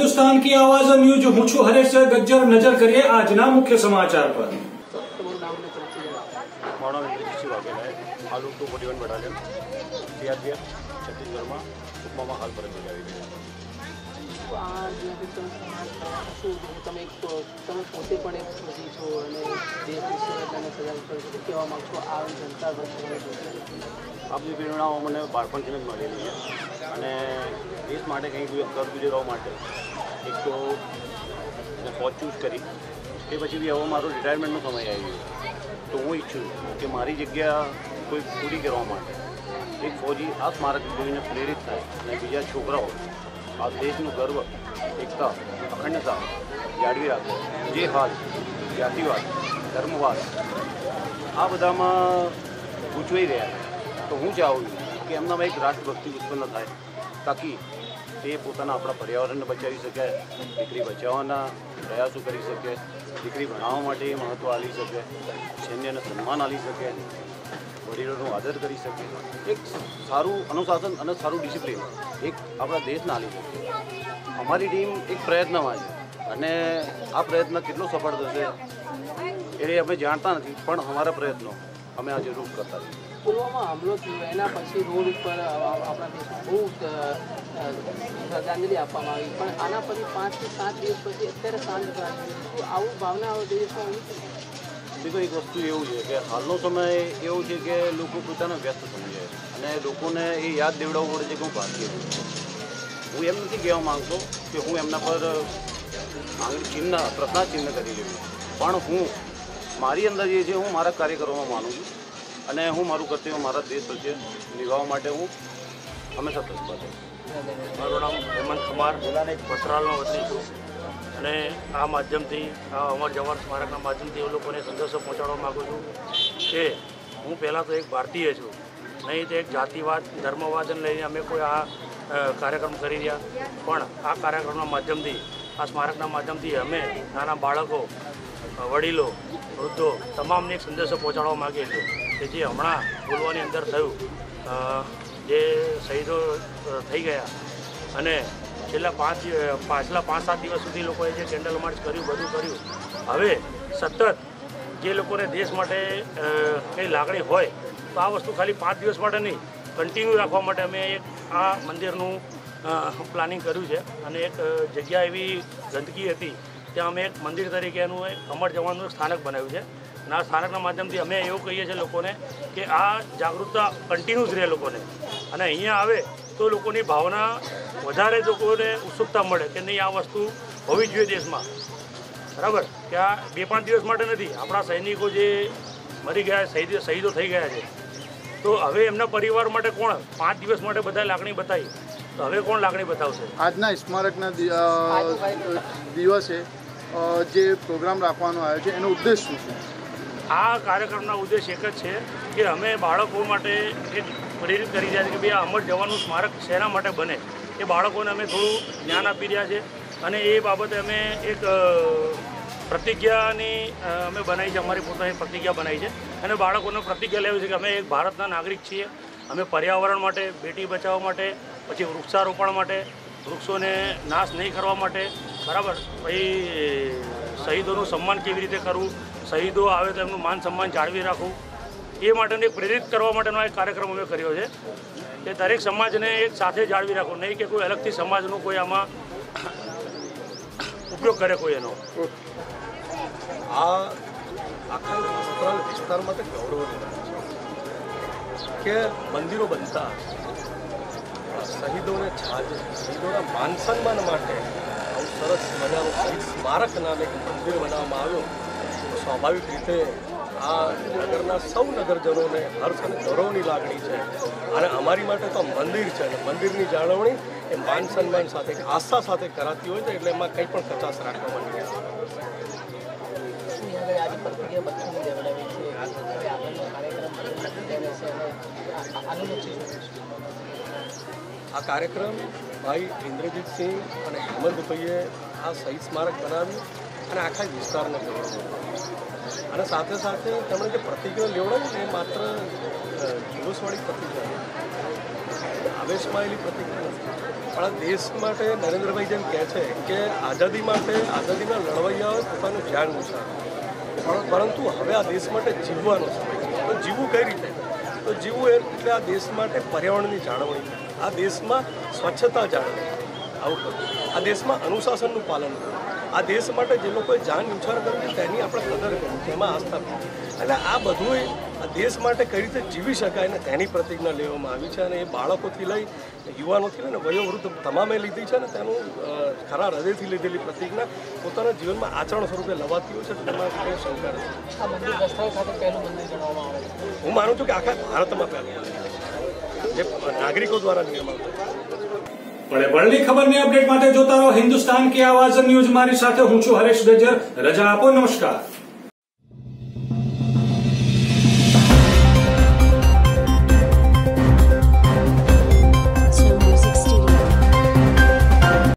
હિન્દુસ્તાન કી આવાજ ન્યૂઝ હું છું હરેશ ગજ્જર નજર કરીએ આજના મુખ્ય સમાચાર પર મારો રણજીતસિંહ વાઘેલા હાલ ટુ ફોર્ટી છત્તીસગઢમાં તમે તમે પોતે પણ એક ફરજી છો અને જનતા આપની પ્રેરણાઓ મને બાળપણથી જ મળેલી છે. અને દેશ માટે કંઈક કર ગુજરવા માટે એક તો ફોજ ચૂઝ કરી એ પછી બી હવે મારો રિટાયરમેન્ટનો સમય આવી ગયો. તો હું ઈચ્છું કે મારી જગ્યા કોઈ પૂરી કરવા માટે એક ફોજી આ સ્મારક જોઈને પ્રેરિત થાય અને બીજા છોકરાઓ આ દેશનું ગર્વ, એકતા, અખંડતા જાળવી રાખે. જે હાલ, જાતિવાદ, ધર્મવાદ આ બધામાં ગૂંચવાઈ રહ્યા છે. તો હું ચાહું છું કે એમનામાં એક રાષ્ટ્રભક્તિ ઉત્પન્ન થાય, તાકી તે પોતાના આપણા પર્યાવરણને બચાવી શકે, દીકરી બચાવવાના પ્રયાસો કરી શકે, દીકરી ભણાવવા માટે એ મહત્ત્વ આપી શકે, સૈન્યને સન્માન આપી શકે, વડીલોનો આદર કરી શકે. એક સારું અનુશાસન અને સારું ડિસિપ્લિન એક આપણા દેશને આપી શકે. અમારી ટીમ એક પ્રયત્નમાં છે અને આ પ્રયત્ન કેટલો સફળ થશે એ અમે જાણતા નથી, પણ અમારા પ્રયત્નો અમે આજે રૂપ કરતા પુલવામા હુમલો થયો. એના પછી રોડ ઉપર આપણા દેશમાં બહુ શ્રદ્ધાંજલિ આપવામાં આવી. પણ આના પછી પાંચથી સાત દિવસ પછી અત્યારે શાંત તો આવું ભાવના આવે દેશમાં. બીજો એક વસ્તુ એવું છે કે હાલનો સમય એવો છે કે લોકો પોતાને વ્યસ્ત સમજે અને લોકોને એ યાદ દેવડાવવું પડે છે કે હું ભારતીય છું. હું એમ નથી કહેવા માંગતો કે હું એમના પર આંગળી ચિહ્ન પ્રશ્નાર્થ ચિહ્ન કરી રહ્યો પણ હું મારી અંદર જે છે, હું મારા કાર્યક્રમમાં માનું છું અને હું મારું કર્તવ્ય મારા દેશ પ્રત્યે નિભાવવા માટે હું હંમેશા તત્પર છું. મારું નામ હેમંત કુમાર વસ્ત્રાલનો વતની છું અને આ માધ્યમથી, આ અમર જવાન સ્મારકના માધ્યમથી એ લોકોને સંદેશો પહોંચાડવા માગું છું કે હું પહેલાં તો એક ભારતીય છું. નહીં તો એક જાતિવાદ ધર્મવાદને લઈને અમે કોઈ આ કાર્યક્રમ કરી રહ્યા. પણ આ કાર્યક્રમના માધ્યમથી, આ સ્મારકના માધ્યમથી અમે નાના બાળકો વડીલો વૃદ્ધો તમામને એક સંદેશો પહોંચાડવા માગે છે કે જે હમણાં બોલવાની અંદર થયું જે શહીદો થઈ ગયા. અને છેલ્લા પાંચ પાછલા પાંચ, સાત દિવસ સુધી લોકોએ જે કેન્ડલ માર્ચ કર્યું, બધું કર્યું. હવે સતત જે લોકોને દેશ માટે કંઈ લાગણી હોય, તો આ વસ્તુ ખાલી પાંચ દિવસ માટે નહીં કન્ટિન્યુ રાખવા માટે અમે એક આ મંદિરનું પ્લાનિંગ કર્યું છે. અને એક જગ્યા એવી ગંદકી હતી ત્યાં અમે એક મંદિર તરીકે એનું એક અમર જવાનનું સ્થાનક બનાવ્યું છે. અને આ સ્થાનકના માધ્યમથી અમે એવું કહીએ છીએ લોકોને કે આ જાગૃતતા કન્ટિન્યુઝ રહે લોકોને. અને અહીંયા આવે તો લોકોની ભાવના વધારે લોકોને ઉત્સુકતા મળે કે નહીં આ વસ્તુ હોવી જોઈએ દેશમાં. બરાબર? કે આ બે પાંચ દિવસ માટે નથી. આપણા સૈનિકો જે મરી ગયા શહીદ શહીદો થઈ ગયા છે. તો હવે એમના પરિવાર માટે કોણ? પાંચ દિવસ માટે બધા લાગણી બતાવી. તો હવે કોણ લાગણી બતાવશે? આજના સ્મારકના દિવસે જે પ્રોગ્રામ રાખવાનો આવ્યો છે, એનો ઉદ્દેશ શું છે? આ કાર્યક્રમના ઉદ્દેશ એક જ છે કે અમે બાળકો માટે એક પ્રેરિત કરી રહ્યા છે કે ભાઈ આ અમર જવાનું સ્મારક શેના માટે બને? એ બાળકોને અમે થોડું જ્ઞાન આપી રહ્યા છે અને એ બાબતે અમે એક પ્રતિજ્ઞાની અમે બનાવી છે, અમારી પોતાની પ્રતિજ્ઞા બનાવી છે અને બાળકોને પ્રતિજ્ઞા લેવી છે કે અમે એક ભારતના નાગરિક છીએ. અમે પર્યાવરણ માટે, બેટી બચાવવા માટે, પછી વૃક્ષારોપણ માટે, વૃક્ષોને નાશ નહીં કરવા માટે બરાબર. પછી શહીદોનું સન્માન કેવી રીતે કરવું? શહીદો આવે તો એમનું માન સન્માન જાળવી રાખવું. એ માટેને પ્રેરિત કરવા માટેનો એક કાર્યક્રમ અમે કર્યો છે. કે દરેક સમાજને એક સાથે જાળવી રાખવું. નહીં કે કોઈ અલગથી સમાજનો કોઈ આમાં ઉપયોગ કરે કોઈ એનો. આ આખા વસ્ત્રાલ વિસ્તાર માટે ગૌરવની કે મંદિરો બનતા શહીદોને છાજ, શહીદોના માન સન્માન માટે આવું સરસ મજાનું શહીદ સ્મારક નામે એક મંદિર બનાવવામાં આવ્યું. તો સ્વાભાવિક રીતે આ નગરના સૌ નગરજનોને હર્ષ અને ગૌરવની લાગણી છે. અને અમારી માટે તો મંદિર છે અને મંદિરની જાળવણી એ માન સન્માન સાથે આસ્થા સાથે કરાતી હોય છે એટલે એમાં કંઈ પણ કચાશ શું છે? આ કાર્યક્રમ ભાઈ ઇન્દ્રજીતસિંહ અને હેમંતભાઈએ આ શહીદ સ્મારક બનાવ્યું અને આખા વિસ્તારને ગૌરવ અને સાથે સાથે તેમણે જે પ્રતિક્રિયા લેવડાવી એ માત્ર જુલુસવાળી પ્રતિક્રિયા. આવેશમાં પ્રતિક્રિયા નથી પણ દેશ માટે નરેન્દ્રભાઈ જેમ કહે છે કે આઝાદી માટે, આઝાદીના લડવૈયાઓએ પોતાનું ધ્યાન ઉછાળ્યું પરંતુ હવે આ દેશ માટે જીવવાનો સમય તો જીવવું કઈ રીતે? તો જીવવું એટલે આ દેશ માટે પર્યાવરણની જાળવણી. આ દેશમાં સ્વચ્છતા જાળવણી આવું કરવું આ દેશમાં અનુશાસનનું પાલન કરવું આ દેશ માટે જે લોકોએ જાન ઉછાળ કરી તેની આપણે કદર કરવી તેમાં આસ્થા કરવી એટલે આ બધું આ દેશ માટે કઈ રીતે જીવી શકાય ને તેની પ્રતિજ્ઞા લેવામાં આવી છે અને એ બાળકોથી લઈ યુવાનોથી લઈને વયોવૃદ્ધ તમામે લીધી છે ને તેનું ખરા હૃદયથી લીધેલી પ્રતિજ્ઞા પોતાના જીવનમાં આચરણ સ્વરૂપે લવાતી હોય છે તેમાં કોઈ શંકા નથી. હું માનું છું કે આખા ભારતમાં પહેલું જે નાગરિકો દ્વારા નિર્માણ થયું પણ ખબર ખબરની અપડેટ માટે જોતા રહો હિન્દુસ્તાન કે આવાજ ન્યૂઝ. મારી સાથે હું છું હરેશ ગજર. રજા આપો. નમસ્કાર.